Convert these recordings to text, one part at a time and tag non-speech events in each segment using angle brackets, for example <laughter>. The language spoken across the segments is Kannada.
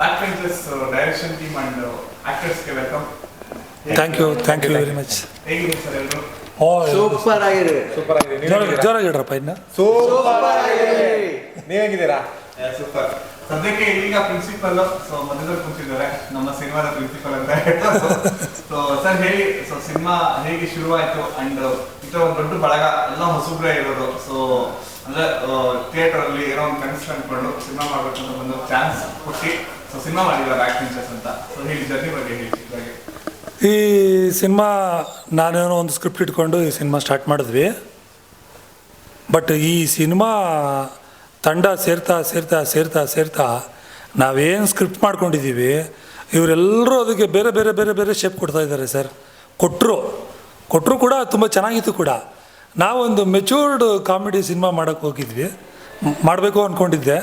Back benchers direction team and ಆಕ್ಟರ್ಸ್ಗೆ welcome thank you thank you very much ಹೇಗಿದ್ದೀರಿ ಸರ್ ಎಲ್ಲರೂ ಓ ಸೂಪರ್ ಆಗಿದೆ. ಸೂಪರ್ ಆಗಿದೆ. ಜೋರಾಗಿ ಜೋರಾಗಿ ಹೇಳ್ರಪ್ಪ ಇನ್ನು. ಸೂಪರ್ ಆಗಿದೆ. ನೀವು ಹೇಗಿದ್ದೀರಾ? ಸೂಪರ್ ಸದ್ಯಕ್ಕೆ ಈಗ ಪ್ರಿನ್ಸಿಪಲ್ ಸೊ ಮಧ್ಯದಲ್ಲಿ ಕೂತಿದ್ದಾರೆ. ನಮ್ಮ ಸಿನಿಮಾದ ಪ್ರಿನ್ಸಿಪಲ್ ಅಂತ ಸೊ ಸರ್ ಹೇಳಿ ಸೊ ಸಿನಿಮಾ ಹೇಗೆ ಶುರುವಾಯಿತು ಅಂಡ್ ಈ ತರ ಒಂದು ದೊಡ್ಡ ಬಳಗ ಎಲ್ಲ ಹೊಸಬ್ರೇ ಇರೋದು. ಸೊ ಅಂದ್ರೆ ಥಿಯೇಟರ್ ಅಲ್ಲಿ ಏನೋ ಒಂದು ಕನಸು ಅನ್ಕೊಂಡು ಸಿನಿಮಾ ಮಾಡ್ಬೇಕು ಅಂತ ಒಂದು ಚಾನ್ಸ್ ಕೊಟ್ಟು ಈ ಸಿನಿಮಾ ನಾನೇನೋ ಒಂದು ಸ್ಕ್ರಿಪ್ಟ್ ಇಟ್ಕೊಂಡು ಈ ಸಿನಿಮಾ ಸ್ಟಾರ್ಟ್ ಮಾಡಿದ್ವಿ. ಬಟ್ ಈ ಸಿನಿಮಾ ತಂಡ ಸೇರ್ತಾ ಸೇರ್ತಾ ಸೇರ್ತಾ ಸೇರ್ತಾ ನಾವೇನು ಸ್ಕ್ರಿಪ್ಟ್ ಮಾಡ್ಕೊಂಡಿದ್ದೀವಿ ಇವರೆಲ್ಲರೂ ಅದಕ್ಕೆ ಬೇರೆ ಬೇರೆ ಬೇರೆ ಬೇರೆ ಶೇಪ್ ಕೊಡ್ತಾ ಇದ್ದಾರೆ ಸರ್ ಕೊಟ್ಟರು ಕೊಟ್ಟರು ಕೂಡ ತುಂಬ ಚೆನ್ನಾಗಿತ್ತು ಕೂಡ. ನಾವೊಂದು ಮೆಚೂರ್ಡ್ ಕಾಮಿಡಿ ಸಿನಿಮಾ ಮಾಡೋಕ್ಕೆ ಹೋಗಿದ್ವಿ. ಮಾಡಬೇಕು ಅಂದ್ಕೊಂಡಿದ್ದೆ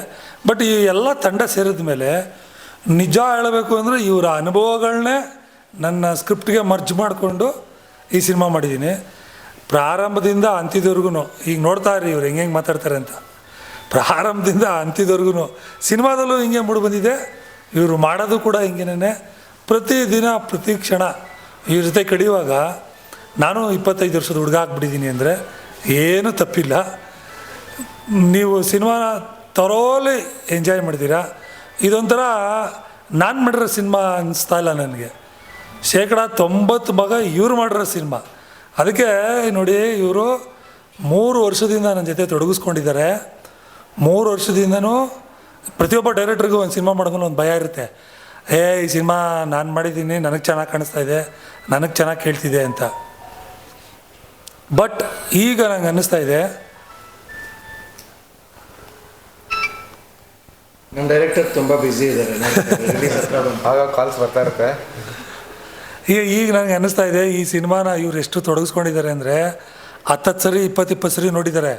ಬಟ್ ಈ ಎಲ್ಲ ತಂಡ ಸೇರಿದ ಮೇಲೆ ನಿಜ ಹೇಳಬೇಕು ಅಂದರೆ ಇವರ ಅನುಭವಗಳನ್ನೇ ನನ್ನ ಸ್ಕ್ರಿಪ್ಟ್ಗೆ ಮರ್ಜ್ ಮಾಡಿಕೊಂಡು ಈ ಸಿನಿಮಾ ಮಾಡಿದ್ದೀನಿ. ಪ್ರಾರಂಭದಿಂದ ಅಂತ್ಯದವರೆಗೂ ಈಗ ನೋಡ್ತಾ ಇರಿ ಇವ್ರು ಹೆಂಗೆ ಹೆಂಗೆ ಮಾತಾಡ್ತಾರೆ ಅಂತ. ಪ್ರಾರಂಭದಿಂದ ಅಂತ್ಯದವರೆಗೂ ಸಿನಿಮಾದಲ್ಲೂ ಹಿಂಗೆ ಮೂಡಿ ಬಂದಿದೆ. ಇವರು ಮಾಡೋದು ಕೂಡ ಹಿಂಗೇನೆ. ಪ್ರತಿದಿನ, ಪ್ರತಿ ಕ್ಷಣ ಇವ್ರ ಜೊತೆ ಕಡಿಯುವಾಗ ನಾನು ಇಪ್ಪತ್ತೈದು ವರ್ಷದ ಹುಡುಗ ಆಗ್ಬಿಟ್ಟಿದ್ದೀನಿ ಅಂದರೆ ಏನೂ ತಪ್ಪಿಲ್ಲ. ನೀವು ಸಿನಿಮಾನ ತರೋಲಿ ಎಂಜಾಯ್ ಮಾಡಿದ್ದೀರಾ ಇದೊಂಥರ ನಾನು ಮಾಡಿರೋ ಸಿನಿಮಾ ಅನಿಸ್ತಾ ಇಲ್ಲ ನನಗೆ. ಶೇಕಡ ತೊಂಬತ್ತು ಮಗ ಇವ್ರು ಮಾಡಿರೋ ಸಿನಿಮಾ. ಅದಕ್ಕೆ ನೋಡಿ ಇವರು ಮೂರು ವರ್ಷದಿಂದ ನನ್ನ ಜೊತೆ ತೊಡಗಿಸ್ಕೊಂಡಿದ್ದಾರೆ. ಮೂರು ವರ್ಷದಿಂದನೂ ಪ್ರತಿಯೊಬ್ಬ ಡೈರೆಕ್ಟ್ರಿಗೂ ಒಂದು ಸಿನಿಮಾ ಮಾಡ್ಕೊಂಡು ಒಂದು ಭಯ ಇರುತ್ತೆ. ಏ, ಈ ಸಿನಿಮಾ ನಾನು ಮಾಡಿದ್ದೀನಿ, ನನಗೆ ಚೆನ್ನಾಗಿ ಕಾಣಿಸ್ತಾ ಇದೆ, ನನಗೆ ಚೆನ್ನಾಗಿ ಕೇಳ್ತಿದೆ ಅಂತ. ಬಟ್ ಈಗ ನಂಗೆ ಅನ್ನಿಸ್ತಾ ಇದೆ ನಮ್ಮ ಡೈರೆಕ್ಟರ್ ತುಂಬ ಬ್ಯುಸಿ ಇದ್ದಾರೆ ಆಗ ಕಾಲ್ಸ್ ಬರ್ತಾ ಇರುತ್ತೆ. ಈಗ ಈಗ ನನಗೆ ಅನ್ನಿಸ್ತಾ ಇದೆ ಈ ಸಿನಿಮಾನ ಇವ್ರು ಎಷ್ಟು ತೊಡಗಿಸ್ಕೊಂಡಿದ್ದಾರೆ ಅಂದರೆ ಹತ್ತತ್ತು ಸರಿ ಇಪ್ಪತ್ತಿಪ್ಪತ್ತು ಇಪ್ಪತ್ತು ಸರಿ ನೋಡಿದ್ದಾರೆ.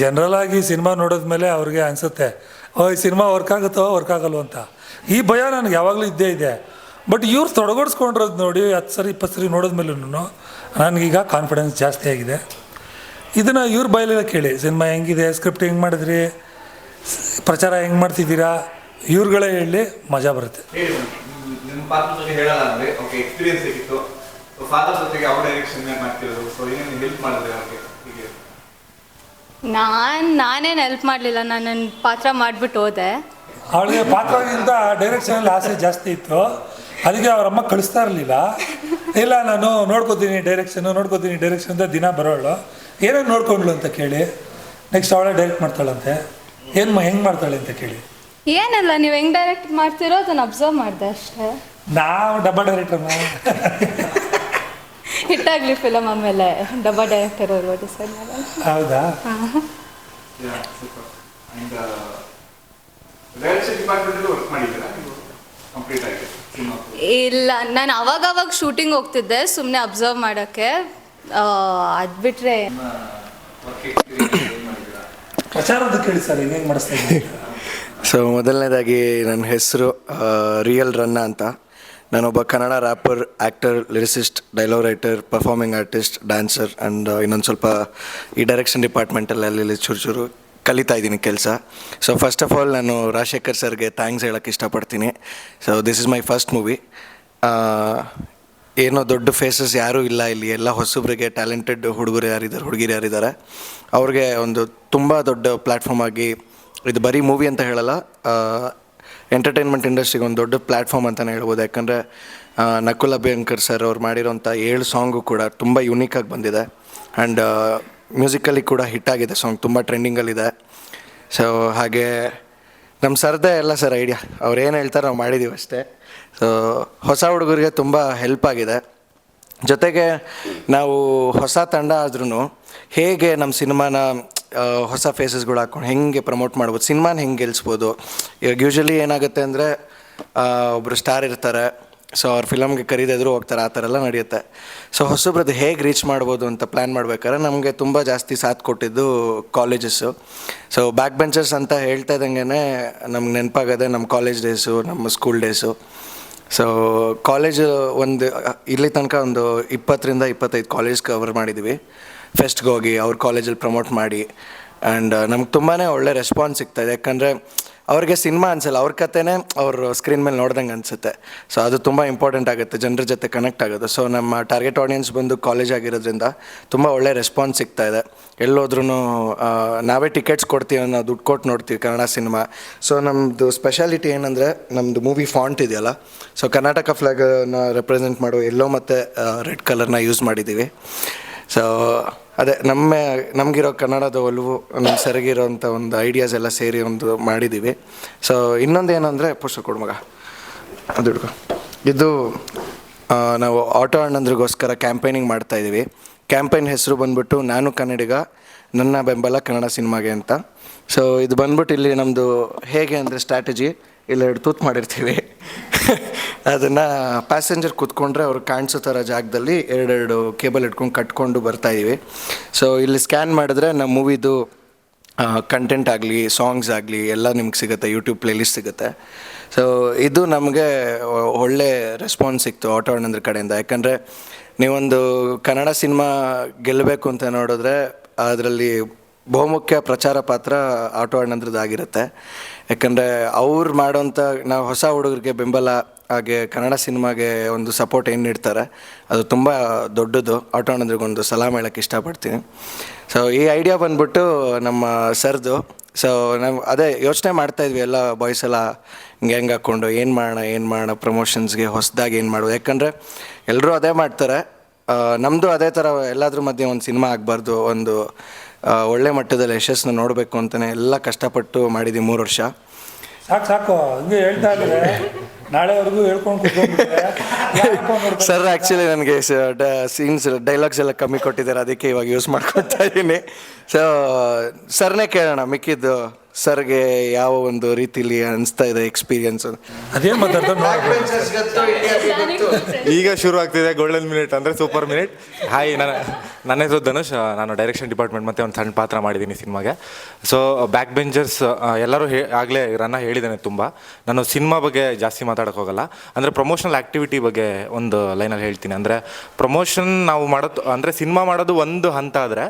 ಜನರಲ್ ಆಗಿ ಸಿನಿಮಾ ನೋಡಿದ್ಮೇಲೆ ಅವ್ರಿಗೆ ಅನಿಸುತ್ತೆ ಓ ಈ ಸಿನಿಮಾ ವರ್ಕ್ ಆಗುತ್ತೋ ವರ್ಕ್ ಆಗಲ್ವೋ ಅಂತ. ಈ ಭಯ ನನಗೆ ಯಾವಾಗಲೂ ಇದ್ದೇ ಇದೆ. ಬಟ್ ಇವ್ರು ತೊಡಗಿಸ್ಕೊಂಡಿರೋದು ನೋಡಿ ಹತ್ತು ಸರಿ ಇಪ್ಪತ್ತು ಸರಿ ನೋಡಿದ್ಮೇಲೂ ನನಗೀಗ ಕಾನ್ಫಿಡೆನ್ಸ್ ಜಾಸ್ತಿ ಆಗಿದೆ. ಇದನ್ನು ಇವ್ರ ಬಯಲೆಲ್ಲ ಕೇಳಿ ಸಿನಿಮಾ ಹೆಂಗಿದೆ ಸ್ಕ್ರಿಪ್ಟ್ ಹೆಂಗೆ ಮಾಡಿದ್ರಿ? ಪ್ರಚಾರ ಹೆಂಗೆ ಮಾಡ್ತಿದ್ದೀರಾ? ಇವ್ರುಗಳೇ ಹೇಳಿ ಮಜಾ ಬರುತ್ತೆ. ನಿಮ್ಮ ಪಾತ್ರ ಬಗ್ಗೆ ಹೇಳಲ್ಲ ಅಂದ್ರೆ ಓಕೆ ಎಕ್ಸ್ಪೀರಿಯನ್ಸ್ ಹೇಗಿತ್ತು ಸೊ ಫಾದರ್ ಜೊತೆಗೆ ಅವ್ರ ಡೈರೆಕ್ಷನ್ ಮಾಡ್ತಿರೋದು? ಸೊ ಏನೇನು ಹೆಲ್ಪ್ ಮಾಡಿದ್ರೆ ಅವ್ರಿಗೆ ಹೀಗೆ? ನಾನು ನಾನೇನು ಹೆಲ್ಪ್ ಮಾಡಲಿಲ್ಲ ನಾನು ನನ್ನ ಪಾತ್ರ ಮಾಡಿಬಿಟ್ಟು ಹೋದೆ. ಅವಳಿಗೆ ಪಾತ್ರಗಿಂತ ಡೈರೆಕ್ಷನಲ್ಲಿ ಆಸೆ ಜಾಸ್ತಿ ಇತ್ತು. ಅದಕ್ಕೆ ಅವರಮ್ಮ ಕಳಿಸ್ತಾ ಇರಲಿಲ್ಲ. ಇಲ್ಲ ನಾನು ನೋಡ್ಕೋತೀನಿ ಡೈರೆಕ್ಷನು ನೋಡ್ಕೋತೀನಿ ಡೈರೆಕ್ಷನ್ ಅಂತ ದಿನ ಬರೋಳು. ಏನೇನು ನೋಡ್ಕೊಂಡ್ಳು ಅಂತ ಕೇಳಿ. ನೆಕ್ಸ್ಟ್ ಅವಳೇ ಡೈರೆಕ್ಟ್ ಮಾಡ್ತಾಳಂತೆ. ಏನು ಹೆಂಗೆ ಮಾಡ್ತಾಳೆ ಅಂತ ಕೇಳಿ. ಏನಲ್ಲ ನೀವು ಹೆಂಗ್ ಡೈರೆಕ್ಟ್ ಮಾಡ್ತಿರೋ ಅದನ್ನು ಅಬ್ಸರ್ವ್ ಮಾಡಿದೆ ಅಷ್ಟೇ. ನಾವು ಡಬ್ಬ ಡೈರೆಕ್ಟರ್ ಹಿಟ್ಟಾಗಲಿ ಫಿಲಮ್ ಆಮೇಲೆ ಡಬ್ಬ ಡೈರೆಕ್ಟರ್ ಅವರು ಡಿಸೈಡ್ ಮಾಡೋಣ. ಹೌದಾ? ಇಲ್ಲ ನಾನು ಅವಾಗ ಅವಾಗ ಶೂಟಿಂಗ್ ಹೋಗ್ತಿದ್ದೆ ಸುಮ್ಮನೆ ಅಬ್ಸರ್ವ್ ಮಾಡೋಕ್ಕೆ ಅದು ಬಿಟ್ಟರೆ ವರ್ಕ್ ಎಕ್ಸ್ಪೀರಿಯನ್ಸ್ ಏನು ಮಾಡಿದ್ದೀರಾ ಪ್ರಚಾರದ ಕೇಳಿ ಸರ್ ಮಾಡಿಸ್ತಾ ಸೊ <laughs> ಮೊದಲನೇದಾಗಿ ನನ್ನ ಹೆಸರು ರಿಯಲ್ ರನ್ನ ಅಂತ. ನಾನೊಬ್ಬ Kannada rapper actor lyricist dialogue writer performing artist dancer and ಇನ್ನೊಂದು ಸ್ವಲ್ಪ ಈ ಡೈರೆಕ್ಷನ್ ಡಿಪಾರ್ಟ್ಮೆಂಟಲ್ಲಿ ಅಲ್ಲಿ ಚೂರು ಚೂರು ಕಲಿತಾ ಇದ್ದೀನಿ ಕೆಲಸ. ಸೊ ಫಸ್ಟ್ ಆಫ್ ಆಲ್ ನಾನು ರಾಜಶೇಖರ್ ಸರ್ಗೆ ಥ್ಯಾಂಕ್ಸ್ ಹೇಳೋಕ್ಕೆ ಇಷ್ಟಪಡ್ತೀನಿ. So this is my first movie ಏನೋ ದೊಡ್ಡ ಫೇಸಸ್ ಯಾರೂ ಇಲ್ಲ ಇಲ್ಲಿ. ಎಲ್ಲ ಹೊಸಬ್ರಿಗೆ ಟ್ಯಾಲೆಂಟೆಡ್ ಹುಡುಗರು ಯಾರಿದ್ದಾರೆ, ಹುಡುಗಿರು ಯಾರಿದ್ದಾರೆ. ಅವ್ರಿಗೆ ಒಂದು ತುಂಬ ದೊಡ್ಡ ಪ್ಲ್ಯಾಟ್ಫಾರ್ಮ್ ಆಗಿ, ಇದು ಬರೀ ಮೂವಿ ಅಂತ ಹೇಳಲ್ಲ ಎಂಟರ್ಟೈನ್ಮೆಂಟ್ ಇಂಡಸ್ಟ್ರಿಗೆ ಒಂದು ದೊಡ್ಡ ಪ್ಲ್ಯಾಟ್ಫಾರ್ಮ್ ಅಂತಲೇ ಹೇಳ್ಬೋದು. ಯಾಕಂದರೆ ನಕುಲ್ ಅಭ್ಯಂಕರ್ ಸರ್ ಅವ್ರು ಮಾಡಿರೋಂಥ ಏಳು ಸಾಂಗು ಕೂಡ ತುಂಬ ಯುನೀಕಾಗಿ ಬಂದಿದೆ. ಆ್ಯಂಡ್ ಮ್ಯೂಸಿಕಲಿ ಕೂಡ ಹಿಟ್ ಆಗಿದೆ ಸಾಂಗ್ ತುಂಬ ಟ್ರೆಂಡಿಂಗಲ್ಲಿದೆ ಸೊ ಹಾಗೆ ನಮ್ಮ ಸರ್ದೇ ಎಲ್ಲ ಸರ್ ಐಡಿಯಾ. ಅವ್ರು ಏನು ಹೇಳ್ತಾರೆ ನಾವು ಮಾಡಿದ್ದೀವಿ ಅಷ್ಟೇ. ಸೊ ಹೊಸ ಹುಡುಗರಿಗೆ ತುಂಬ ಹೆಲ್ಪ್ ಆಗಿದೆ. ಜೊತೆಗೆ ನಾವು ಹೊಸ ತಂಡ ಆದ್ರೂ ಹೇಗೆ ನಮ್ಮ ಸಿನಿಮಾನ ಹೊಸ ಫೇಸಸ್ಗಳು ಹಾಕೊಂಡು ಹೆಂಗೆ ಪ್ರಮೋಟ್ ಮಾಡ್ಬೋದು, ಸಿನಿಮಾನ ಹೆಂಗೆ ಗೆಲ್ಲಿಸ್ಬೋದು ಇವಾಗ ಯೂಶ್ವಲಿ ಏನಾಗುತ್ತೆ ಅಂದರೆ ಒಬ್ಬರು ಸ್ಟಾರ್ ಇರ್ತಾರೆ. ಸೊ ಅವ್ರ ಫಿಲಮ್ಗೆ ಕರೀದಿದ್ರು ಹೋಗ್ತಾರೆ, ಆ ಥರ ಎಲ್ಲ ನಡೆಯುತ್ತೆ. ಸೊ ಹೊಸಬ್ರದ್ದು ಹೇಗೆ ರೀಚ್ ಮಾಡ್ಬೋದು ಅಂತ ಪ್ಲ್ಯಾನ್ ಮಾಡ್ಬೇಕಾದ್ರೆ ನಮಗೆ ತುಂಬ ಜಾಸ್ತಿ ಸಾಥ್ ಕೊಟ್ಟಿದ್ದು ಕಾಲೇಜಸ್ಸು ಸೊ ಬ್ಯಾಕ್ ಬೆಂಚರ್ಸ್ ಅಂತ ಹೇಳ್ತಾ ಇದ್ದಂಗೆ ನಮ್ಗೆ ನೆನಪಾಗದೆ ನಮ್ಮ ಕಾಲೇಜ್ ಡೇಸು ನಮ್ಮ ಸ್ಕೂಲ್ ಡೇಸು ಸೊ ಕಾಲೇಜ್ ಒಂದು, ಇಲ್ಲಿ ತನಕ ಒಂದು ಇಪ್ಪತ್ತರಿಂದ ಇಪ್ಪತ್ತೈದು ಕಾಲೇಜ್ ಕವರ್ ಮಾಡಿದ್ವಿ. ಫೆಸ್ಟ್ಗೆ ಹೋಗಿ ಅವ್ರ ಕಾಲೇಜಲ್ಲಿ ಪ್ರಮೋಟ್ ಮಾಡಿ. ಆ್ಯಂಡ್ ನಮ್ಗೆ ತುಂಬಾ ಒಳ್ಳೆ ರೆಸ್ಪಾನ್ಸ್ ಸಿಗ್ತಾಯಿದೆ ಯಾಕಂದರೆ ಅವ್ರಿಗೆ ಸಿನಿಮಾ ಅನ್ಸಲ್ಲ, ಅವ್ರ ಕತೆನೇ ಅವರು ಸ್ಕ್ರೀನ್ ಮೇಲೆ ನೋಡ್ದಂಗೆ ಅನಿಸುತ್ತೆ. ಸೊ ಅದು ತುಂಬ ಇಂಪಾರ್ಟೆಂಟ್ ಆಗುತ್ತೆ, ಜನರ ಜೊತೆ ಕನೆಕ್ಟ್ ಆಗೋದು. ಸೊ ನಮ್ಮ ಟಾರ್ಗೆಟ್ ಆಡಿಯನ್ಸ್ ಬಂದು ಕಾಲೇಜ್ ಆಗಿರೋದ್ರಿಂದ ತುಂಬ ಒಳ್ಳೆ ರೆಸ್ಪಾನ್ಸ್ ಸಿಗ್ತಾ ಇದೆ. ಎಲ್ಲೋದ್ರೂ ನಾವೇ ಟಿಕೆಟ್ಸ್ ಕೊಡ್ತೀವಿ ಅನ್ನೋ ದುಡ್ಡು ಕೊಟ್ಟು ನೋಡ್ತೀವಿ ಕನ್ನಡ ಸಿನಿಮಾ. ಸೊ ನಮ್ಮದು ಸ್ಪೆಷಾಲಿಟಿ ಏನಂದರೆ ನಮ್ಮದು ಮೂವಿ ಫಾಂಟ್ ಇದೆಯಲ್ಲ? ಸೊ ಕರ್ನಾಟಕ ಫ್ಲಾಗನ್ನ ರೆಪ್ರೆಸೆಂಟ್ ಮಾಡೋ ಎಲ್ಲೋ ಮತ್ತು ರೆಡ್ ಕಲರ್ನ ಯೂಸ್ ಮಾಡಿದ್ದೀವಿ. ಸೊ ಅದೇ, ನಮ್ಮ, ನಮಗಿರೋ ಕನ್ನಡದ ಒಲವು ನಮ್ಮ ಸರಿಗಿರೋಂಥ ಒಂದು ಐಡಿಯಾಸ್ ಎಲ್ಲ ಸೇರಿ ಒಂದು ಮಾಡಿದ್ದೀವಿ ಸೊ ಇನ್ನೊಂದು ಏನಂದರೆ ಪುಸ್ತಕ ಕೊಡು ಮಗ. ಅದು ಇದು ನಾವು ಆಟೋ ಅಣ್ಣಂದ್ರಿಗೋಸ್ಕರ ಕ್ಯಾಂಪೇನಿಂಗ್ ಮಾಡ್ತಾ ಇದ್ದೀವಿ ಕ್ಯಾಂಪೇನ್ ಹೆಸರು ಬಂದ್ಬಿಟ್ಟು ನಾನು ಕನ್ನಡಿಗ, ನನ್ನ ಬೆಂಬಲ ಕನ್ನಡ ಸಿನಿಮಾಗೆ ಅಂತ. ಸೊ ಇದು ಬಂದ್ಬಿಟ್ಟು ಇಲ್ಲಿ ನಮ್ಮದು ಹೇಗೆ ಅಂದರೆ ಸ್ಟ್ರಾಟಜಿ ಇಲ್ಲಿ ಎರಡು ತೂತು ಮಾಡಿರ್ತೀವಿ. ಅದನ್ನು ಪ್ಯಾಸೆಂಜರ್ ಕೂತ್ಕೊಂಡ್ರೆ ಅವ್ರು ಕಾಣಿಸೋ ಥರ ಜಾಗದಲ್ಲಿ ಎರಡೆರಡು ಕೇಬಲ್ ಇಟ್ಕೊಂಡು ಕಟ್ಕೊಂಡು ಬರ್ತಾ ಇದೀವಿ. ಸೊ ಇಲ್ಲಿ ಸ್ಕ್ಯಾನ್ ಮಾಡಿದ್ರೆ ನಮ್ಮ ಮೂವಿದು ಕಂಟೆಂಟ್ ಆಗಲಿ ಸಾಂಗ್ಸ್ ಆಗಲಿ ಎಲ್ಲ ನಿಮ್ಗೆ ಸಿಗುತ್ತೆ ಯೂಟ್ಯೂಬ್ ಪ್ಲೇಲಿಸ್ಟ್ ಸಿಗುತ್ತೆ. ಸೊ ಇದು ನಮಗೆ ಒಳ್ಳೆ ರೆಸ್ಪಾನ್ಸ್ ಸಿಕ್ತು ಆಟೋ ಅಣ್ಣಂದ್ರ ಕಡೆಯಿಂದ. ಯಾಕಂದರೆ ನೀವೊಂದು ಕನ್ನಡ ಸಿನಿಮಾ ಗೆಲ್ಲಬೇಕು ಅಂತ ನೋಡಿದ್ರೆ ಅದರಲ್ಲಿ ಬಹುಮುಖ್ಯ ಪ್ರಚಾರ ಪಾತ್ರ ಆಟೋ ಅಣ್ಣಂದ್ರದ್ದಾಗಿರುತ್ತೆ. ಯಾಕಂದರೆ ಅವ್ರು ಮಾಡೋಂಥ ನಾವು ಹೊಸ ಹುಡುಗರಿಗೆ ಬೆಂಬಲ ಹಾಗೆ ಕನ್ನಡ ಸಿನಿಮಾಗೆ ಒಂದು ಸಪೋರ್ಟ್ ಏನು ನೀಡ್ತಾರೆ, ಅದು ತುಂಬ ದೊಡ್ಡದು. ಆಟೋ ಅಣ್ಣಂದ್ರಿಗೊಂದು ಸಲಾಮ್ ಹೇಳಕ್ಕೆ ಇಷ್ಟಪಡ್ತೀನಿ. ಸೊ ಈ ಐಡಿಯಾ ಬಂದ್ಬಿಟ್ಟು ನಮ್ಮ ಸರ್ದು. ಸೊ ನಾವು ಅದೇ ಯೋಚನೆ ಮಾಡ್ತಾಯಿದ್ವಿ ಎಲ್ಲ ಬಾಯ್ಸ್ ಎಲ್ಲ ಹಿಂಗೆ ಹೆಂಗೆ ಹಾಕ್ಕೊಂಡು ಏನು ಮಾಡೋಣ ಏನು ಮಾಡೋಣ ಪ್ರಮೋಷನ್ಸ್ಗೆ ಹೊಸದಾಗಿ ಏನು ಮಾಡೋದು ಯಾಕಂದರೆ ಎಲ್ಲರೂ ಅದೇ ಮಾಡ್ತಾರೆ. ನಮ್ಮದು ಅದೇ ಥರ ಎಲ್ಲದ್ರ ಮಧ್ಯೆ ಒಂದು ಸಿನಿಮಾ ಆಗಬಾರ್ದು, ಒಂದು ಒಳ್ಳೆ ಮಟ್ಟದಲ್ಲಿ ಯಶಸ್ಸನ್ನ ನೋಡಬೇಕು ಅಂತಲೇ ಎಲ್ಲ ಕಷ್ಟಪಟ್ಟು ಮಾಡಿದ್ದೀವಿ ಮೂರು ವರ್ಷ. ಸಾಕು ಸಾಕು. ಹಂಗೆ ಹೇಳ್ತಾ ಇದ್ದಾರೆ. ನಾಳೆವರೆಗೂ ಹೇಳ್ಕೊಂಡು ಸರ್ ಆ್ಯಕ್ಚುಲಿ ನನಗೆ ಸೀನ್ಸ್ ಡೈಲಾಗ್ಸ್ ಎಲ್ಲ ಕಮ್ಮಿ ಕೊಟ್ಟಿದ್ದಾರೆ. ಅದಕ್ಕೆ ಇವಾಗ ಯೂಸ್ ಮಾಡ್ಕೊತಾ ಇದ್ದೀನಿ. ಸೊ ಸರ್ನೇ ಕೇಳೋಣ ಮಿಕ್ಕಿದ್ದು ಸರ್ಗೆ ಯಾವ ಒಂದು ರೀತಿಲಿ ಅನಿಸ್ತಾ ಇದೆ ಎಕ್ಸ್ಪೀರಿಯನ್ಸ್ ಅದೇನು ಮಾತಾಡ್ತಾರೆ ಈಗ ಶುರು ಆಗ್ತಿದೆ ಗೋಲ್ಡನ್ ಮಿನಿಟ್ ಅಂದರೆ ಸೂಪರ್ ಮಿನಿಟ್ ಹಾಯ್ ನನ್ನ ನನ್ನ ಹೆಸರು ಧನುಷ್ ನಾನು ಡೈರೆಕ್ಷನ್ ಡಿಪಾರ್ಟ್ಮೆಂಟ್ ಮತ್ತೆ ಒಂದು ಸಣ್ಣ ಪಾತ್ರ ಮಾಡಿದ್ದೀನಿ ಸಿನಿಮಾಗೆ. ಸೊ ಬ್ಯಾಕ್ ಬೆಂಚರ್ಸ್ ಎಲ್ಲರೂ ಹೇ ಆಗಲೇ ರನ್ನ ಹೇಳಿದ್ದಾನೆ ತುಂಬ. ನಾನು ಸಿನಿಮಾ ಬಗ್ಗೆ ಜಾಸ್ತಿ ಮಾತಾಡೋಕೆ ಹೋಗಲ್ಲ. ಅಂದರೆ ಪ್ರಮೋಷನಲ್ ಆ್ಯಕ್ಟಿವಿಟಿ ಬಗ್ಗೆ ಒಂದು ಲೈನಲ್ಲಿ ಹೇಳ್ತೀನಿ. ಅಂದರೆ ಪ್ರಮೋಷನ್ ನಾವು ಮಾಡೋದು ಅಂದರೆ ಸಿನಿಮಾ ಮಾಡೋದು ಒಂದು ಹಂತ ಆದರೆ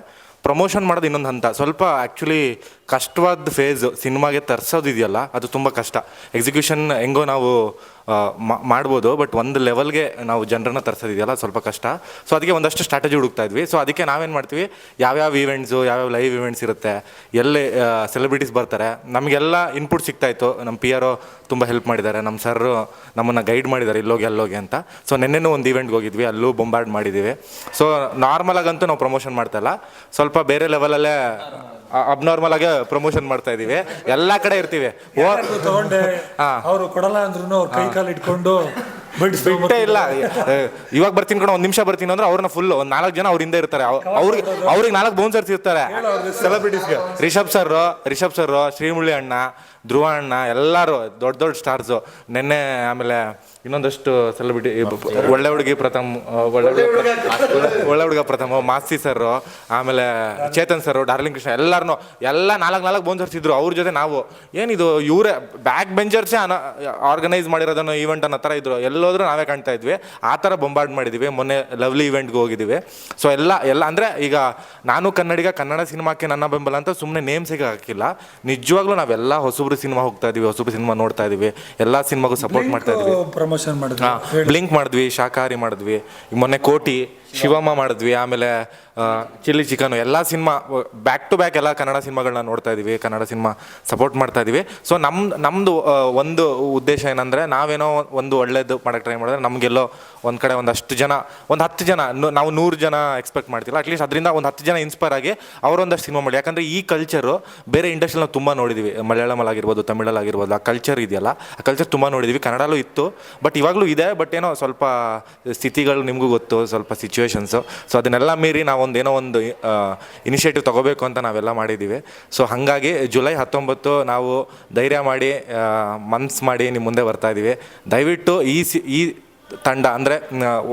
ಪ್ರಮೋಷನ್ ಮಾಡೋದು ಇನ್ನೊಂದು ಹಂತ. ಸ್ವಲ್ಪ ಆ್ಯಕ್ಚುಲಿ ಕಷ್ಟವಾದ ಫೇಸ್ ಸಿನಿಮಾಗೆ ತರ್ಸೋದು ಇದೆಯಲ್ಲ ಅದು ತುಂಬ ಕಷ್ಟ. ಎಕ್ಸಿಕ್ಯೂಷನ್ ಹೆಂಗೋ ನಾವು ಮಾಡ್ಬೋದು ಬಟ್ ಒಂದು ಲೆವೆಲ್ಗೆ ನಾವು ಜನರನ್ನ ತರಿಸೋದಿದೆಯಲ್ಲ, ಸ್ವಲ್ಪ ಕಷ್ಟ. ಸೊ ಅದಕ್ಕೆ ಒಂದಷ್ಟು ಸ್ಟ್ರಾಟಜಿ ಹುಡುಕ್ತಾ ಇದ್ವಿ. ಸೊ ಅದಕ್ಕೆ ನಾವೇನು ಮಾಡ್ತೀವಿ? ಯಾವ್ಯಾವ ಈವೆಂಟ್ಸು ಯಾವ್ಯಾವ ಲೈವ್ ಈವೆಂಟ್ಸ್ ಇರುತ್ತೆ, ಎಲ್ಲಿ ಸೆಲೆಬ್ರಿಟೀಸ್ ಬರ್ತಾರೆ, ನಮಗೆಲ್ಲ ಇನ್ಪುಟ್ ಸಿಗ್ತಾಯಿತ್ತು ನಮ್ಮ ಪಿ ಆರ್ ತುಂಬ ಹೆಲ್ಪ್ ಮಾಡಿದ್ದಾರೆ ನಮ್ಮ ಸರ್ರು ನಮ್ಮನ್ನು ಗೈಡ್ ಮಾಡಿದ್ದಾರೆ, ಇಲ್ಲೋಗಿ ಅಲ್ಲೋಗಿ ಅಂತ. ಸೊ ನಿನ್ನೆನೂ ಒಂದು ಈವೆಂಟ್ಗೆ ಹೋಗಿದ್ವಿ, ಅಲ್ಲೂ ಬೊಂಬಾರ್ಡ್ ಮಾಡಿದ್ದೀವಿ. ಸೊ ನಾರ್ಮಲಾಗಂತೂ ನಾವು ಪ್ರಮೋಷನ್ ಮಾಡ್ತಾ ಇಲ್ಲ. ಸ್ವಲ್ಪ ಬೇರೆ ಲೆವೆಲಲ್ಲೇ ಅಬ್ನಾರ್ಮಲ್ ಆಗಿ ಪ್ರಮೋಷನ್ ಮಾಡ್ತಾ ಇದೀವಿ. ಎಲ್ಲಾ ಕಡೆ ಇರ್ತೀವಿ. ತಗೊಂಡೆ. ಅವರು ಕೊಡಲ್ಲ ಅಂದ್ರೂ ಅವ್ರ ಕೈ ಕಾಲು ಇಟ್ಕೊಂಡು ಬಿಟ್ಟೇ ಇಲ್ಲ. ಇವಾಗ ಬರ್ತೀನಿ ಕಣ ಒಂದ್ ನಿಮಿಷ ಬರ್ತೀನಿ ಅಂದ್ರೆ ಅವ್ರನ್ನ ಫುಲ್ ಒಂದ್ ನಾಲ್ಕು ಜನ ಅವ್ರ ಹಿಂದೆ ಇರ್ತಾರೆ. ಅವ್- ಅವ್ರಿಗೆ ಅವ್ರಿಗೆ ನಾಲ್ಕು ಬೌನ್ಸರ್ಸ್ ಇರ್ತಾರೆ. ಸೆಲೆಬ್ರಿಟೀಸ್ಗೆ ರಿಷಬ್ ಸರ್ ರಿಷಬ್ ಸರ್ ಶ್ರೀಮುಳ್ಳಿ ಅಣ್ಣ ಧ್ರುವ ಅಣ್ಣ ಎಲ್ಲರೂ ದೊಡ್ಡ ದೊಡ್ಡ ಸ್ಟಾರ್ಸು ನಿನ್ನೆ ಆಮೇಲೆ ಇನ್ನೊಂದಷ್ಟು ಸೆಲೆಬ್ರಿಟಿ ಒಳ್ಳೆ ಹುಡುಗಿ ಪ್ರಥಮ್ ಒಳ್ಳೆ ಹುಡುಗ. ಒಳ್ಳೆ- ಹುಡುಗ ಪ್ರಥಮ ಮಾಸ್ತಿ ಸರ್ ಆಮೇಲೆ ಚೇತನ್ ಸರ್ ಡಾರ್ಲಿಂಗ್ ಕೃಷ್ಣ ಎಲ್ಲಾರನು ಎಲ್ಲ ನಾಲ್ಕು ನಾಲ್ಕು ಬೋನ್ ಇದ್ರು ಅವ್ರ ಜೊತೆ ನಾವು. ಏನಿದು ಇವರೇ ಬ್ಯಾಕ್ ಬೆಂಚರ್ಸೇ ಅನ ಆರ್ಗನೈಸ್ ಮಾಡಿರೋದನ್ನು ಈವೆಂಟ್ ಅನ್ನೋ ಥರ ಇದ್ರು. ಎಲ್ಲೋದ್ರೂ ನಾವೇ ಕಾಣ್ತಾ ಇದ್ವಿ. ಆ ಥರ ಬೊಂಬಾರ್ಡ್ ಮಾಡಿದ್ವಿ. ಮೊನ್ನೆ ಲವ್ಲಿ ಇವೆಂಟ್ಗೆ ಹೋಗಿದ್ದೀವಿ ಸೊ ಎಲ್ಲ ಎಲ್ಲ ಅಂದರೆ ಈಗ ನಾನು ಕನ್ನಡಿಗ ಕನ್ನಡ ಸಿನಿಮಾಕ್ಕೆ ನನ್ನ ಬೆಂಬಲ ಅಂತ ಸುಮ್ಮನೆ ನೇಮ್ಸಿಗೆ ಹಾಕಿಲ್ಲ. ನಿಜವಾಗ್ಲೂ ನಾವೆಲ್ಲ ಹೊಸಬ್ರು ಸಿನಿಮಾ ಹೋಗ್ತಾ ಇದೀವಿ ಹೊಸಬ್ರು ಸಿನಿಮಾ ನೋಡ್ತಾ ಇದೀವಿ. ಎಲ್ಲ ಸಿನಿಮಾಗೂ ಸಪೋರ್ಟ್ ಮಾಡ್ತಾ ಇದೀವಿ. ಪ್ರಮೋಷನ್ ಮಾಡಿದ್ವಿ. ಬ್ಲಿಂಕ್ ಮಾಡಿದ್ವಿ ಶಾಖಾಹಾರಿ ಮಾಡಿದ್ವಿ. ಮೊನ್ನೆ ಕೋಟಿ ಶಿವಮ್ಮ ಮಾಡಿದ್ವಿ, ಆಮೇಲೆ ಚಿಲ್ಲಿ ಚಿಕನ್ ಎಲ್ಲ ಸಿನಿಮಾ ಬ್ಯಾಕ್ ಟು ಬ್ಯಾಕ್ ಎಲ್ಲ ಕನ್ನಡ ಸಿನಿಮಾಗಳನ್ನ ನೋಡ್ತಾ ಇದೀವಿ, ಕನ್ನಡ ಸಿನಿಮಾ ಸಪೋರ್ಟ್ ಮಾಡ್ತಾ ಇದೀವಿ. ಸೊ ನಮ್ಮ ನಮ್ಮದು ಒಂದು ಉದ್ದೇಶ ಏನಂದರೆ, ನಾವೇನೋ ಒಂದು ಒಳ್ಳೇದು ಮಾಡೋಕ್ಕೆ ಟ್ರೈ ಮಾಡಿದ್ರೆ ನಮಗೆಲ್ಲೋ ಒಂದು ಕಡೆ ಒಂದಷ್ಟು ಜನ, ಒಂದು ಹತ್ತು ಜನ ನಾವು ನೂರು ಜನ ಎಕ್ಸ್ಪೆಕ್ಟ್ ಮಾಡ್ತಿಲ್ಲ. ಅಟ್ಲೀಸ್ಟ್ ಅದರಿಂದ ಒಂದು ಹತ್ತು ಜನ ಇನ್ಸ್ಪೈರ್ ಆಗಿ ಅವರೊಂದಷ್ಟು ಸಿನಿಮಾ ಮಾಡಿ. ಯಾಕಂದರೆ ಈ ಕಲ್ಚರು ಬೇರೆ ಇಂಡಸ್ಟ್ರಿಯಲ್ಲಿ ನಾವು ತುಂಬ ನೋಡಿದ್ದೀವಿ ಮಲಯಾಳಮಲ್ಲಿ ಆಗಿರ್ಬೋದು, ತಮಿಳಲ್ಲಿ ಆಗಿರ್ಬೋದು, ಆ ಕಲ್ಚರ್ ಇದೆಯಲ್ಲ, ಆ ಕಲ್ಚರ್ ತುಂಬ ನೋಡಿದ್ದೀವಿ ಕನ್ನಡಲ್ಲೂ ಇತ್ತು ಬಟ್ ಇವಾಗಲೂ ಇದೆ ಬಟ್ ಏನೋ ಸ್ವಲ್ಪ ಸ್ಥಿತಿಗಳು ನಿಮಗೂ ಗೊತ್ತು, ಸ್ವಲ್ಪ ಸಿಚುವೇಶನ್ಸು ಸೊ ಅದನ್ನೆಲ್ಲ ಮೀರಿ ನಾವೊಂದು ಏನೋ ಒಂದು ಇನಿಷಿಯೇಟಿವ್ ತಗೋಬೇಕು ಅಂತ ನಾವೆಲ್ಲ ಮಾಡಿದ್ದೀವಿ. ಸೊ ಹಾಗಾಗಿ ಜುಲೈ ಹತ್ತೊಂಬತ್ತು ನಾವು ಧೈರ್ಯ ಮಾಡಿ ಮನ್ಸ್ ಮಾಡಿ ನಿಮ್ಮ ಮುಂದೆ ಬರ್ತಾ ಇದ್ದೀವಿ ದಯವಿಟ್ಟು ಈ ಸಿ, ಈ ತಂಡ, ಅಂದರೆ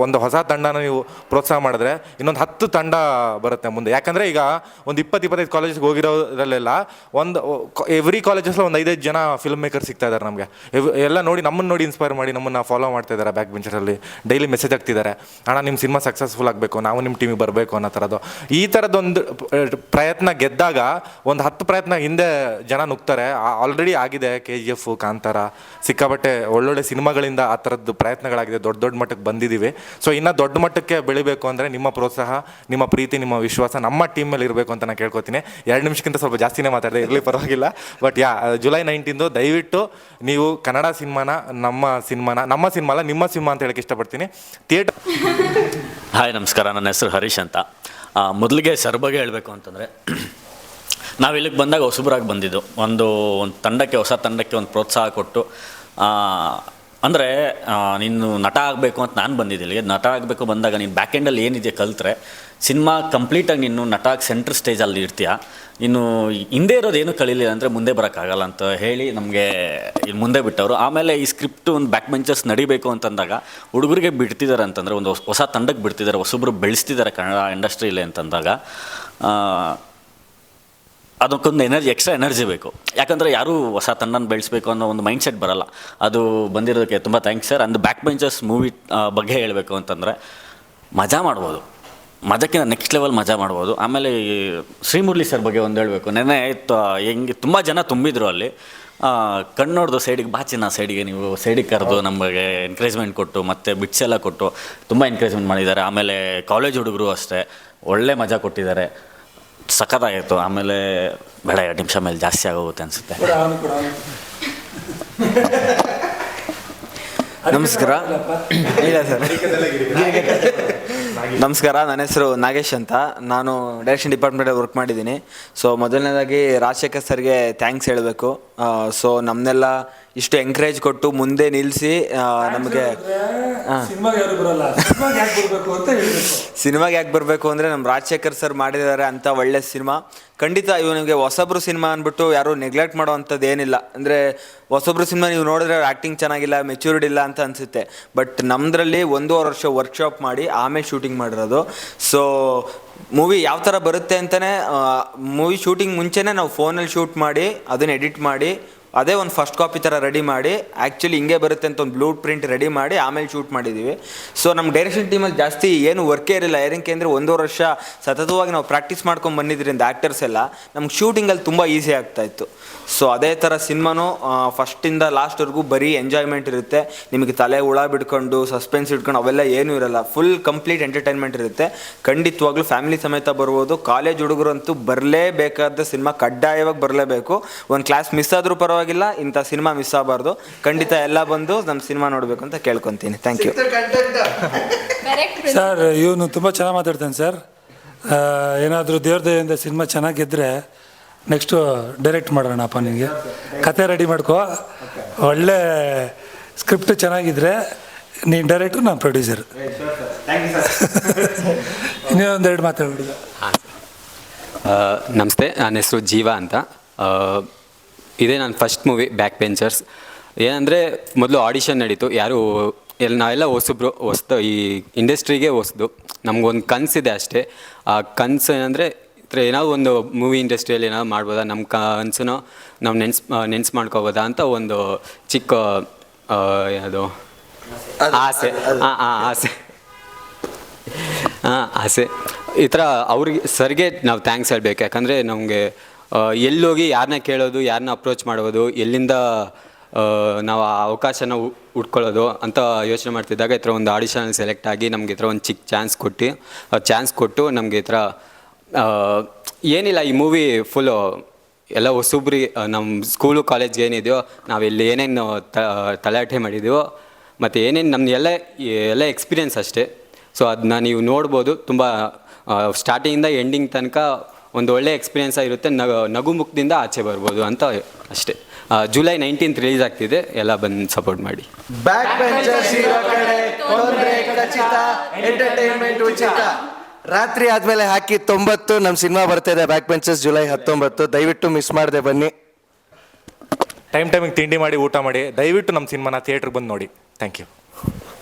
ಒಂದು ಹೊಸ ತಂಡನ ನೀವು ಪ್ರೋತ್ಸಾಹ ಮಾಡಿದ್ರೆ ಇನ್ನೊಂದು ಹತ್ತು ತಂಡ ಬರುತ್ತೆ ಮುಂದೆ. ಯಾಕಂದರೆ ಈಗ ಒಂದು ಇಪ್ಪತ್ತು, ಇಪ್ಪತ್ತೈದು ಕಾಲೇಜಿಗೆ ಹೋಗಿರೋದ್ರಲ್ಲೆಲ್ಲ ಒಂದು ಎವ್ರಿ ಕಾಲೇಜಸ್ಲ ಒಂದು ಐದೈದು ಜನ ಫಿಲ್ಮ್ ಮೇಕರ್ ಸಿಗ್ತಾ ಇದ್ದಾರೆ ನಮಗೆ. ಎಲ್ಲ ನೋಡಿ ನಮ್ಮನ್ನು ನೋಡಿ ಇನ್ಸ್ಪೈರ್ ಮಾಡಿ, ನಮ್ಮನ್ನು ಫಾಲೋ ಮಾಡ್ತಾ ಇದ್ದಾರೆ ಬ್ಯಾಕ್ ಬೆಂಚರಲ್ಲಿ ಡೈಲಿ ಮೆಸೇಜ್ ಆಗ್ತಿದ್ದಾರೆ ಅಣ್ಣ ನಿಮ್ಮ ಸಿನಿಮಾ ಸಕ್ಸಸ್ಫುಲ್ ಆಗಬೇಕು, ನಾವು ನಿಮ್ಮ ಟೀಮಿಗೆ ಬರಬೇಕು ಅನ್ನೋ ಥರದ್ದು ಈ ಥರದ್ದೊಂದು ಪ್ರಯತ್ನ ಗೆದ್ದಾಗ ಒಂದು ಹತ್ತು ಪ್ರಯತ್ನ ಹಿಂದೆ ಜನ ನುಗ್ತಾರೆ. ಆಲ್ರೆಡಿ ಆಗಿದೆ ಕೆ ಜಿ ಎಫ್ ಕಾಂತಾರ, ಸಿಕ್ಕಾಪಟ್ಟೆ ಒಳ್ಳೊಳ್ಳೆ ಸಿನಿಮಾಗಳಿಂದ ಆ ಥರದ್ದು ಪ್ರಯತ್ನಗಳಾಗಿದೆ ದೊಡ್ಡ ದೊಡ್ಡ ಮಟ್ಟಕ್ಕೆ ಬಂದಿದ್ದೀವಿ. ಸೊ ಇನ್ನೂ ದೊಡ್ಡ ಮಟ್ಟಕ್ಕೆ ಬೆಳಿಬೇಕು ಅಂದರೆ ನಿಮ್ಮ ಪ್ರೋತ್ಸಾಹ, ನಿಮ್ಮ ಪ್ರೀತಿ, ನಿಮ್ಮ ವಿಶ್ವಾಸ ನಮ್ಮ ಟೀಮ್ ಮೇಲೆ ಇರಬೇಕು ಅಂತ ನಾನು ಕೇಳ್ಕೊತೀನಿ. ಎರಡು ನಿಮಿಷಕ್ಕಿಂತ ಸ್ವಲ್ಪ ಜಾಸ್ತಿನೇ ಮಾತಾಡಿದೆ, ಇರಲಿ ಪರವಾಗಿಲ್ಲ. ಬಟ್ ಯಾ ಜುಲೈ ನೈನ್ಟೀನ್ದು ದಯವಿಟ್ಟು ನೀವು ಕನ್ನಡ ಸಿನಿಮಾನ, ನಮ್ಮ ಸಿನಿಮಾನ, ನಮ್ಮ ಸಿನಿಮಾ ಅಲ್ಲ, ನಿಮ್ಮ ಸಿನಿಮಾ ಅಂತ ಹೇಳಕ್ಕೆ ಇಷ್ಟಪಡ್ತೀನಿ. ಥಿಯೇಟರ್ ಹಾಯ್ ನಮಸ್ಕಾರ. ನನ್ನ ಹೆಸರು ಹರೀಶ್ ಅಂತ. ಮೊದಲಿಗೆ ಸರ್ಬಗೆ ಹೇಳಬೇಕು ಅಂತಂದರೆ, ನಾವು ಇಲ್ಲಿಗೆ ಬಂದಾಗ ಹೊಸಬರಾಗಿ ಬಂದಿದ್ದು. ಒಂದು ಒಂದು ತಂಡಕ್ಕೆ, ಹೊಸ ತಂಡಕ್ಕೆ ಒಂದು ಪ್ರೋತ್ಸಾಹ ಕೊಟ್ಟು ಅಂದರೆ ನೀನು ನಟ ಆಗಬೇಕು ಅಂತ ನಾನು ಬಂದಿದ್ದೀನಿ. ನಟ ಆಗಬೇಕು ಬಂದಾಗ ನೀನು ಬ್ಯಾಕ್ ಎಂಡಲ್ಲಿ ಏನಿದೆ ಕಲ್ತ್ರೆ, ಸಿನಿಮಾ ಕಂಪ್ಲೀಟಾಗಿ ನೀನು ನಟ ಸೆಂಟ್ರ್ ಸ್ಟೇಜಲ್ಲಿ ಇರ್ತೀಯ ಇನ್ನು ಹಿಂದೆ ಇರೋದು ಏನು ಕಲೀಲಿಲ್ಲ ಅಂದರೆ ಮುಂದೆ ಬರೋಕ್ಕಾಗಲ್ಲ ಅಂತ ಹೇಳಿ ನಮಗೆ ಇಲ್ಲಿ ಮುಂದೆ ಬಿಟ್ಟವರು ಆಮೇಲೆ ಈ ಸ್ಕ್ರಿಪ್ಟ್ ಒಂದು ಬ್ಯಾಕ್ ಬೆಂಚಸ್ ನಡಿಬೇಕು ಅಂತಂದಾಗ ಹುಡುಗರಿಗೆ ಬಿಡ್ತಿದ್ದಾರೆ ಅಂತಂದರೆ, ಒಂದು ಹೊಸ- ತಂಡಕ್ಕೆ ಬಿಡ್ತಿದ್ದಾರೆ ಹೊಸಬ್ರು ಬೆಳೆಸ್ತಿದ್ದಾರೆ ಕನ್ನಡ ಇಂಡಸ್ಟ್ರಿಯಲ್ಲಿ ಅಂತಂದಾಗ ಅದಕ್ಕೊಂದು ಎನರ್ಜಿ ಎಕ್ಸ್ಟ್ರಾ ಎನರ್ಜಿ ಬೇಕು. ಯಾಕಂದರೆ ಯಾರೂ ಹೊಸ ತಂಡನ ಬೆಳೆಸಬೇಕು ಅನ್ನೋ ಒಂದು ಮೈಂಡ್ ಸೆಟ್ ಬರಲ್ಲ. ಅದು ಬಂದಿರೋದಕ್ಕೆ ತುಂಬ ಥ್ಯಾಂಕ್ಸ್ ಸರ್ ಅಂದು ಬ್ಯಾಕ್ ಬೆಂಚರ್ಸ್ ಮೂವಿ ಬಗ್ಗೆ ಹೇಳಬೇಕು ಅಂತಂದರೆ, ಮಜಾ ಮಾಡ್ಬೋದು. ಮಜಕ್ಕಿಂತ ನೆಕ್ಸ್ಟ್ ಲೆವೆಲ್ ಮಜಾ ಮಾಡ್ಬೋದು. ಆಮೇಲೆ ಶ್ರೀಮುರಳಿ ಸರ್ ಬಗ್ಗೆ ಒಂದು ಹೇಳಬೇಕು. ನೆನ್ನೆ ತ- ಹೆಂಗೆ, ತುಂಬ ಜನ ತುಂಬಿದ್ರು ಅಲ್ಲಿ. ಕಣ್ಣೋಡ್ದು ಸೈಡಿಗೆ ಬಾಚಿನ ಸೈಡಿಗೆ ನೀವು ಸೈಡಿಗೆ ಕರೆದು ನಮಗೆ ಎನ್ಕರೇಜ್ಮೆಂಟ್ ಕೊಟ್ಟು, ಮತ್ತು ಬಿಟ್ಸ್ ಎಲ್ಲ ಕೊಟ್ಟು ತುಂಬ ಎನ್ಕರೇಜ್ಮೆಂಟ್ ಮಾಡಿದ್ದಾರೆ. ಆಮೇಲೆ ಕಾಲೇಜ್ ಹುಡುಗರು ಅಷ್ಟೇ, ಒಳ್ಳೆ ಮಜಾ ಕೊಟ್ಟಿದ್ದಾರೆ. ಸಖತ್ತಾಗಿತ್ತು. ಆಮೇಲೆ ಬೇಡ ಎರಡು ನಿಮಿಷ ಮೇಲೆ ಜಾಸ್ತಿ ಆಗೋಗುತ್ತೆ ಅನಿಸುತ್ತೆ. ನಮಸ್ಕಾರ. ಇಲ್ಲ ಸರ್. ನಮಸ್ಕಾರ ನನ್ನ ಹೆಸರು ನಾಗೇಶ್ ಅಂತ. ನಾನು ಡೈರೆಕ್ಷನ್ ಡಿಪಾರ್ಟ್ಮೆಂಟಲ್ಲಿ ವರ್ಕ್ ಮಾಡಿದ್ದೀನಿ. ಸೊ ಮೊದಲನೇದಾಗಿ ರಾಜಶೇಖರ್ ಸರ್ಗೆ ಥ್ಯಾಂಕ್ಸ್ ಹೇಳಬೇಕು. ಸೊ ನಮ್ಮನ್ನೆಲ್ಲ ಇಷ್ಟು ಎಂಕರೇಜ್ ಕೊಟ್ಟು ಮುಂದೆ ನಿಲ್ಲಿಸಿ ನಮಗೆ ಸಿನಿಮಾಗೆ ಯಾರು ಬರಲ್ಲ. ಸಿನಿಮಾಗೆ ಯಾಕೆ ಬರಬೇಕು ಅಂತ ಹೇಳಬೇಕು. ಸಿನಿಮಾಗೆ ಯಾಕೆ ಬರಬೇಕು ಅಂದರೆ ನಮ್ಮ ರಾಜಶೇಖರ್ ಸರ್ ಮಾಡಿದ್ದಾರೆ ಅಂತ ಒಳ್ಳೆ ಸಿನಿಮಾ. ಖಂಡಿತ ಇವನಿಗೆ ಹೊಸಬ್ರು ಸಿನಿಮಾ ಅಂದ್ಬಿಟ್ಟು ಯಾರು ನೆಗ್ಲೆಕ್ಟ್ ಮಾಡೋವಂಥದ್ದು ಏನಿಲ್ಲ. ಅಂದರೆ ಹೊಸಬ್ರು ಸಿನಿಮಾ ನೀವು ನೋಡಿದ್ರೆ ಆ್ಯಕ್ಟಿಂಗ್ ಚೆನ್ನಾಗಿಲ್ಲ ಮೆಚ್ಯೂರ್ಡ್ ಇಲ್ಲ ಅಂತ ಅನಿಸುತ್ತೆ. ಬಟ್ ನಮ್ಮದ್ರಲ್ಲಿ ಒಂದೂವರೆ ವರ್ಷ ವರ್ಕ್ಶಾಪ್ ಮಾಡಿ ಆಮೇಲೆ ಶೂಟಿಂಗ್ ಮಾಡಿರೋದು. ಸೊ ಮೂವಿ ಯಾವ ಥರ ಬರುತ್ತೆ ಅಂತಲೇ ಮೂವಿ ಶೂಟಿಂಗ್ ಮುಂಚೆನೇ ನಾವು ಫೋನಲ್ಲಿ ಶೂಟ್ ಮಾಡಿ, ಅದನ್ನು ಎಡಿಟ್ ಮಾಡಿ ಅದೇ ಒಂದು ಫಸ್ಟ್ ಕಾಪಿ ಥರ ರೆಡಿ ಮಾಡಿ ಆ್ಯಕ್ಚುಲಿ ಹಿಂಗೆ ಬರುತ್ತೆ ಅಂತ ಒಂದು ಬ್ಲೂ ಪ್ರಿಂಟ್ ರೆಡಿ ಮಾಡಿ, ಆಮೇಲೆ ಶೂಟ್ ಮಾಡಿದ್ದೀವಿ ಸೊ ನಮ್ಮ ಡೈರೆಕ್ಷನ್ ಟೀಮಲ್ಲಿ ಜಾಸ್ತಿ ಏನು ವರ್ಕೇ ಇರಲಿಲ್ಲ. ಏನಕ್ಕೆ ಅಂದರೆ ಒಂದೂವರೆ ವರ್ಷ ಸತತವಾಗಿ ನಾವು ಪ್ರಾಕ್ಟೀಸ್ ಮಾಡ್ಕೊಂಡು ಬಂದಿದ್ದರಿಂದ ಆ್ಯಕ್ಟರ್ಸ್ ಎಲ್ಲ, ನಮ್ಗೆ ಶೂಟಿಂಗಲ್ಲಿ ತುಂಬ ಈಸಿ ಆಗ್ತಾಯಿತ್ತು ಸೊ ಅದೇ ಥರ ಸಿನಿಮಾನು ಫಸ್ಟಿಂದ ಲಾಸ್ಟ್ವರೆಗೂ ಬರೀ ಎಂಜಾಯ್ಮೆಂಟ್ ಇರುತ್ತೆ. ನಿಮಗೆ ತಲೆ ಹುಳ ಬಿಡ್ಕೊಂಡು ಸಸ್ಪೆನ್ಸ್ ಇಟ್ಕೊಂಡು ಅವೆಲ್ಲ ಏನೂ ಇರಲ್ಲ. ಫುಲ್ ಕಂಪ್ಲೀಟ್ ಎಂಟರ್ಟೈನ್ಮೆಂಟ್ ಇರುತ್ತೆ. ಖಂಡಿತವಾಗ್ಲೂ ಫ್ಯಾಮಿಲಿ ಸಮೇತ ಬರ್ಬೋದು. ಕಾಲೇಜ್ ಹುಡುಗರಂತೂ ಬರಲೇಬೇಕಾದ ಸಿನಿಮಾ ಕಡ್ಡಾಯವಾಗಿ ಬರಲೇಬೇಕು. ಒಂದು ಕ್ಲಾಸ್ ಮಿಸ್ ಆದರೂ ಪರವಾಗಿಲ್ಲ ಇಂಥ ಸಿನಿಮಾ ಮಿಸ್ ಆಗಬಾರ್ದು. ಖಂಡಿತ ಎಲ್ಲ ಬಂದು ನಮ್ಮ ಸಿನಿಮಾ ನೋಡಬೇಕು ಅಂತ ಕೇಳ್ಕೊತೀನಿ. ಥ್ಯಾಂಕ್ ಯು ಸರ್ ಇವನು ತುಂಬ ಚೆನ್ನಾಗಿ ಮಾತಾಡ್ತಾನೆ ಸರ್ ಏನಾದರೂ ದೇವ್ರ ದಯೆಯಿಂದ ಸಿನಿಮಾ ಚೆನ್ನಾಗಿದ್ದರೆ ನೆಕ್ಸ್ಟು ಡೈರೆಕ್ಟ್ ಮಾಡೋಣಪ್ಪ ನಿನಗೆ. ಕತೆ ರೆಡಿ ಮಾಡ್ಕೋ. ಒಳ್ಳೆ ಸ್ಕ್ರಿಪ್ಟ್ ಚೆನ್ನಾಗಿದ್ದರೆ ನೀನು ಡೈರೆಕ್ಟ್ರು ನಾನು ಪ್ರೊಡ್ಯೂಸರ್ <laughs> ಇನ್ನೊಂದು ಎರಡು ಮಾತಾಡ್ಬಿಡಿದ ಆ, ನಮಸ್ತೆ. ನನ್ನ ಹೆಸರು ಜೀವ ಅಂತ. ಇದೇ ನನ್ನ ಫಸ್ಟ್ ಮೂವಿ ಬ್ಯಾಕ್ ಬೆಂಚರ್ಸ್ ಏನಂದರೆ ಮೊದಲು ಆಡಿಷನ್ ನಡೀತು. ಯಾರು ಎಲ್ಲ ನಾವೆಲ್ಲ ಹೊಸಬ್ರು ಹೊಸ್ದು ಈ ಇಂಡಸ್ಟ್ರಿಗೆ ಹೊಸ್ದು. ನಮಗೊಂದು ಕನಸಿದೆ ಅಷ್ಟೇ. ಆ ಕನಸು ಏನಂದರೆ ಈ ಥರ ಏನಾದ್ರು ಒಂದು ಮೂವಿ ಇಂಡಸ್ಟ್ರಿಯಲ್ಲಿ ಏನಾದ್ರು ಮಾಡ್ಬೋದಾ? ನಮ್ಮ ಕನಸನ್ನು ನಾವು ನೆನ್ಸ್ ನೆನ್ಸ್ ಮಾಡ್ಕೋಬೋದಾ ಅಂತ ಒಂದು ಚಿಕ್ಕ ಅದು ಆಸೆ. ಹಾಂ ಹಾಂ ಆಸೆ. ಹಾಂ ಆಸೆ. ಈ ಥರ ಅವ್ರಿಗೆ ಸರ್ಗೆ ನಾವು ಥ್ಯಾಂಕ್ಸ್ ಹೇಳ್ಬೇಕು. ಯಾಕಂದರೆ ನಮಗೆ ಎಲ್ಲೋಗಿ ಯಾರನ್ನ ಕೇಳೋದು ಯಾರನ್ನ ಅಪ್ರೋಚ್ ಮಾಡೋದು, ಎಲ್ಲಿಂದ ನಾವು ಆ ಅವಕಾಶನ ಉಟ್ಕೊಳ್ಳೋದು ಅಂತ ಯೋಚನೆ ಮಾಡ್ತಿದ್ದಾಗ ಈ ಥರ ಒಂದು ಆಡಿಷನಲ್ಲಿ ಸೆಲೆಕ್ಟ್ ಆಗಿ ನಮಗೆ ಈ ಥರ ಒಂದು ಚಿಕ್ಕ ಚಾನ್ಸ್ ಕೊಟ್ಟು ಚಾನ್ಸ್ ಕೊಟ್ಟು ನಮಗೆ ಈ ಥರ ಏನಿಲ್ಲ ಈ ಮೂವಿ ಫುಲ್ಲು ಎಲ್ಲ ಹೊಸಬ್ರಿ ನಮ್ಮ ಸ್ಕೂಲು ಕಾಲೇಜ್ಗೆ ಏನಿದೆಯೋ, ನಾವು ಇಲ್ಲಿ ಏನೇನು ತ- ತಲಾಟೆ ಮಾಡಿದ್ದೀವೋ ಮತ್ತು ಏನೇನು ನಮ್ಮ ಎಲ್ಲ ಎಲ್ಲ ಎಕ್ಸ್ಪೀರಿಯನ್ಸ್ ಅಷ್ಟೇ. ಸೊ ಅದನ್ನ ನೀವು ನೋಡ್ಬೋದು, ತುಂಬ ಸ್ಟಾರ್ಟಿಂಗಿಂದ ಎಂಡಿಂಗ್ ತನಕ ಒಂದು ಒಳ್ಳೆ ಎಕ್ಸ್ಪೀರಿಯೆನ್ಸ್ ಆಗಿರುತ್ತೆ. ನಗು ನಗು ಮುಖದಿಂದ ಆಚೆ ಬರ್ಬೋದು ಅಂತ ಅಷ್ಟೇ. ಜುಲೈ ನೈನ್ಟೀನ್ತ್ ರಿಲೀಸ್ ಆಗ್ತಿದೆ. ಎಲ್ಲ ಬಂದು ಸಪೋರ್ಟ್ ಮಾಡಿ. ಬ್ಯಾಕ್ ಬೆಂಚರ್ಸ್ ಇರೋ ಕಡೆ. ತೊಂದ್ರೆ ಖಚಿತ. ಎಂಟರ್ಟೈನ್ಮೆಂಟ್ ಉಚಿತ. ರಾತ್ರಿ ಆದ್ಮೇಲೆ ಹಾಕಿ ತೊಂಬತ್ತು. ನಮ್ಮ ಸಿನಿಮಾ ಬರ್ತಾ ಇದೆ. ಬ್ಯಾಕ್ ಬೆಂಚಸ್ ಜುಲೈ ಹತ್ತೊಂಬತ್ತು. ದಯವಿಟ್ಟು ಮಿಸ್ ಮಾಡದೆ ಬನ್ನಿ. ಟೈಮ್ ಟೈಮಿಗೆ ತಿಂಡಿ ಮಾಡಿ ಊಟ ಮಾಡಿ. ದಯವಿಟ್ಟು ನಮ್ಮ ಸಿನಿಮಾನ ಥಿಯೇಟ್ರಿಗೆ ಬಂದು ನೋಡಿ. Thank you